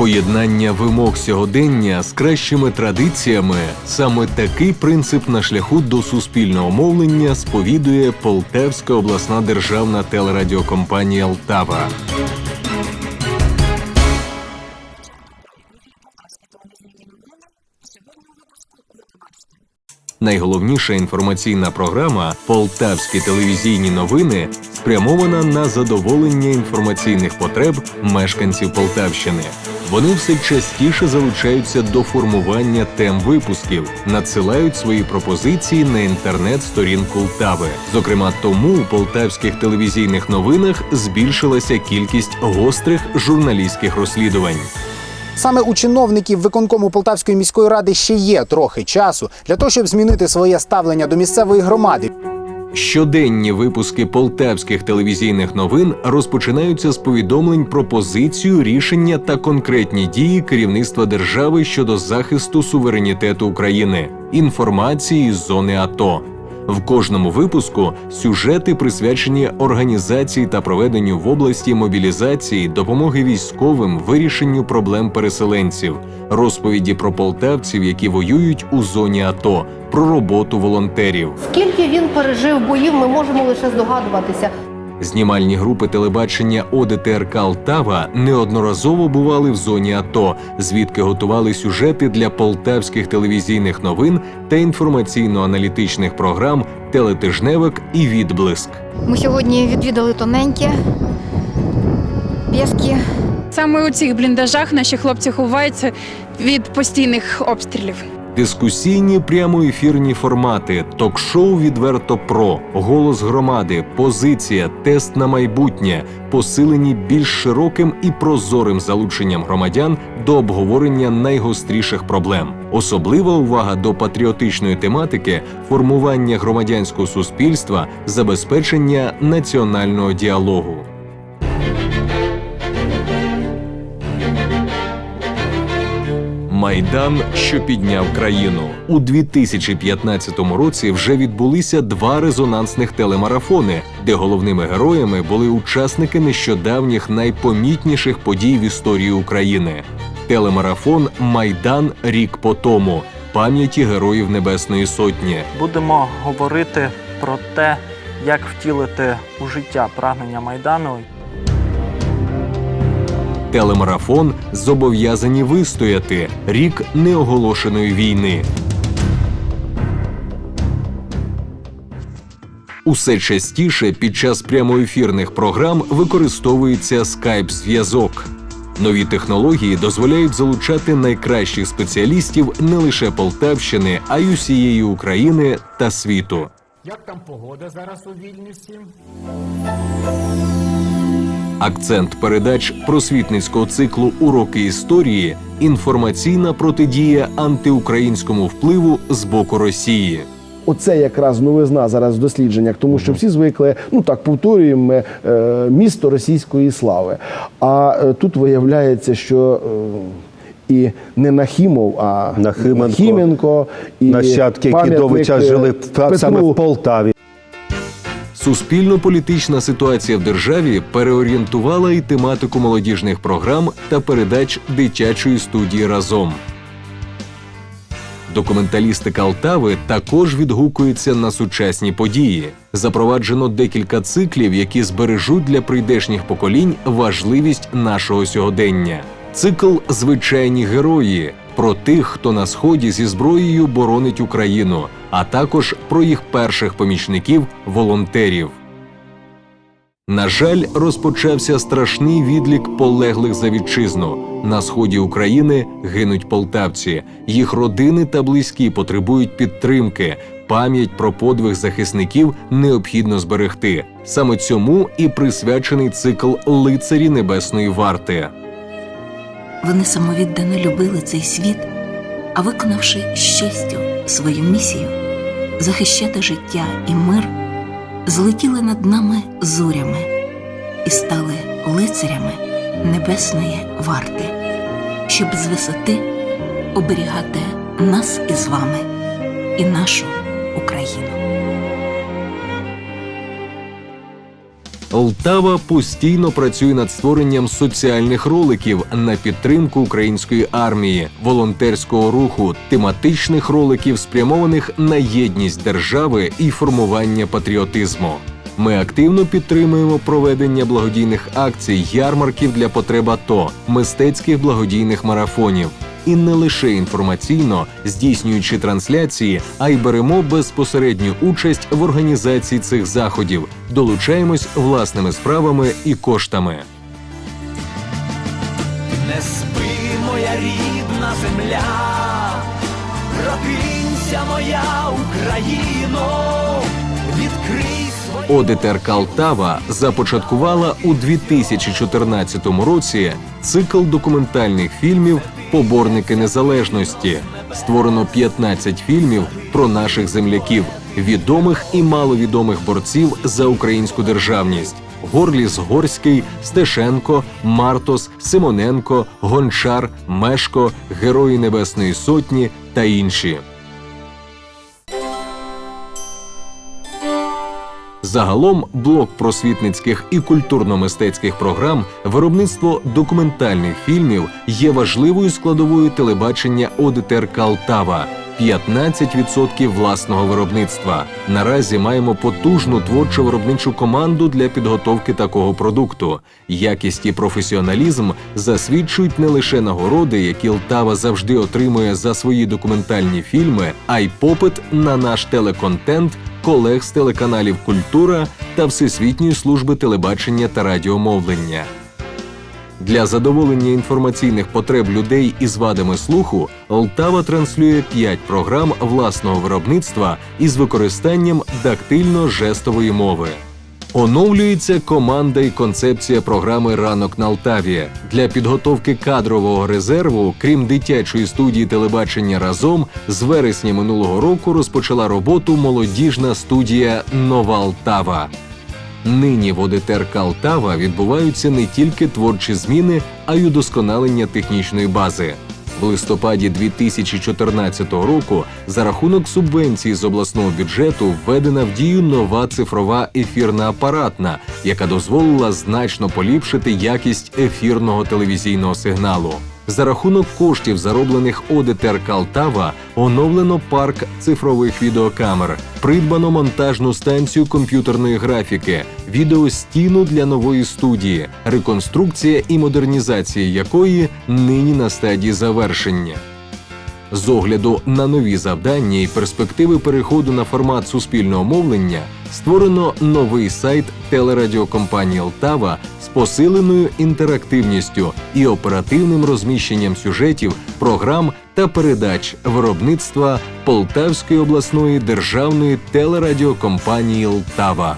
Поєднання вимог сьогодення з кращими традиціями саме такий принцип на шляху до суспільного мовлення сповідує Полтавська обласна державна телерадіокомпанія Алтава. Найголовніша інформаційна програма Полтавські телевізійні новини спрямована на задоволення інформаційних потреб мешканців Полтавщини. Вони все частіше залучаються до формування тем випусків, надсилають свої пропозиції на інтернет-сторінку Лтави. Зокрема, тому у полтавських телевізійних новинах збільшилася кількість гострих журналістських розслідувань. Саме у чиновників виконкому Полтавської міської ради ще є трохи часу для того, щоб змінити своє ставлення до місцевої громади. Щоденні випуски полтавських телевізійних новин розпочинаються з повідомлень про позицію, рішення та конкретні дії керівництва держави щодо захисту суверенітету України, інформації з зони АТО. В кожному випуску сюжети присвячені організації та проведенню в області мобілізації, допомоги військовим, вирішенню проблем переселенців, розповіді про полтавців, які воюють у зоні АТО, про роботу волонтерів. Скільки він пережив боїв, ми можемо лише здогадуватися. Знімальні групи телебачення ОДТРК Алтава неодноразово бували в зоні АТО, звідки готували сюжети для полтавських телевізійних новин та інформаційно-аналітичних програм Телетижневик і Відблиск. Ми сьогодні відвідали тоненьке, пєски. Саме у цих бліндажах наші хлопці ховаються від постійних обстрілів. Дискусійні прямоефірні формати, ток-шоу відверто про, голос громади, позиція, тест на майбутнє, посилені більш широким і прозорим залученням громадян до обговорення найгостріших проблем. Особлива увага до патріотичної тематики, формування громадянського суспільства, забезпечення національного діалогу. Майдан, що підняв країну у 2015 році. Вже відбулися два резонансних телемарафони, де головними героями були учасники нещодавніх найпомітніших подій в історії України. Телемарафон Майдан рік по тому пам'яті героїв Небесної Сотні. Будемо говорити про те, як втілити у життя прагнення Майдану. Телемарафон зобов'язані вистояти рік неоголошеної війни. Усе частіше під час прямоефірних програм використовується скайп-зв'язок. Нові технології дозволяють залучати найкращих спеціалістів не лише Полтавщини, а й усієї України та світу. Як там погода зараз у Вільнюсі? Акцент передач просвітницького циклу Уроки історії інформаційна протидія антиукраїнському впливу з боку Росії. Оце якраз новизна зараз в дослідженнях, тому що всі звикли, ну так повторюємо, ми, е, місто російської слави. А е, тут виявляється, що е, і не Нахімов, а Нахименко, Хіменко, і Нащадки пам'ятник, Кідовича жили в- саме в Полтаві. Суспільно-політична ситуація в державі переорієнтувала і тематику молодіжних програм та передач дитячої студії разом. Документалістика Алтави також відгукується на сучасні події. Запроваджено декілька циклів, які збережуть для прийдешніх поколінь важливість нашого сьогодення. Цикл Звичайні герої про тих, хто на сході зі зброєю боронить Україну, а також про їх перших помічників волонтерів. На жаль, розпочався страшний відлік полеглих за вітчизну. На сході України гинуть полтавці. Їх родини та близькі потребують підтримки. Пам'ять про подвиг захисників необхідно зберегти. Саме цьому і присвячений цикл лицарі небесної варти. Вони самовіддано любили цей світ, а виконавши з честю свою місію захищати життя і мир, злетіли над нами зорями і стали лицарями небесної варти, щоб з висоти оберігати нас із вами і нашу Україну. Лтава постійно працює над створенням соціальних роликів на підтримку української армії, волонтерського руху, тематичних роликів, спрямованих на єдність держави і формування патріотизму. Ми активно підтримуємо проведення благодійних акцій, ярмарків для потреб АТО, мистецьких благодійних марафонів. І не лише інформаційно здійснюючи трансляції, а й беремо безпосередню участь в організації цих заходів, долучаємось власними справами і коштами. Не спи, моя рідна земля, прокинься, моя Україно, відкрий. ОДТР Калтава започаткувала у 2014 році цикл документальних фільмів Поборники незалежності. Створено 15 фільмів про наших земляків, відомих і маловідомих борців за українську державність. Горліс Горський, Стешенко, Мартос, Симоненко, Гончар, Мешко, Герої Небесної Сотні та інші. Загалом блок просвітницьких і культурно-мистецьких програм, виробництво документальних фільмів є важливою складовою телебачення ОДТР Калтава. 15% власного виробництва. Наразі маємо потужну творчо виробничу команду для підготовки такого продукту. Якість і професіоналізм засвідчують не лише нагороди, які Лтава завжди отримує за свої документальні фільми, а й попит на наш телеконтент колег з телеканалів Культура та Всесвітньої служби телебачення та радіомовлення. Для задоволення інформаційних потреб людей із вадами слуху Лтава транслює 5 програм власного виробництва із використанням дактильно-жестової мови. Оновлюється команда і концепція програми Ранок на Алтаві для підготовки кадрового резерву, крім дитячої студії телебачення разом з вересня минулого року розпочала роботу молодіжна студія Нова Алтава. Нині в ОДТР Калтава відбуваються не тільки творчі зміни, а й удосконалення технічної бази. В листопаді 2014 року за рахунок субвенції з обласного бюджету введена в дію нова цифрова ефірна апаратна, яка дозволила значно поліпшити якість ефірного телевізійного сигналу. За рахунок коштів, зароблених ОДТР Калтава, оновлено парк цифрових відеокамер, придбано монтажну станцію комп'ютерної графіки, відеостіну для нової студії, реконструкція і модернізація якої нині на стадії завершення. З огляду на нові завдання і перспективи переходу на формат суспільного мовлення створено новий сайт телерадіокомпанії Лтава посиленою інтерактивністю і оперативним розміщенням сюжетів, програм та передач виробництва Полтавської обласної державної телерадіокомпанії Лтава.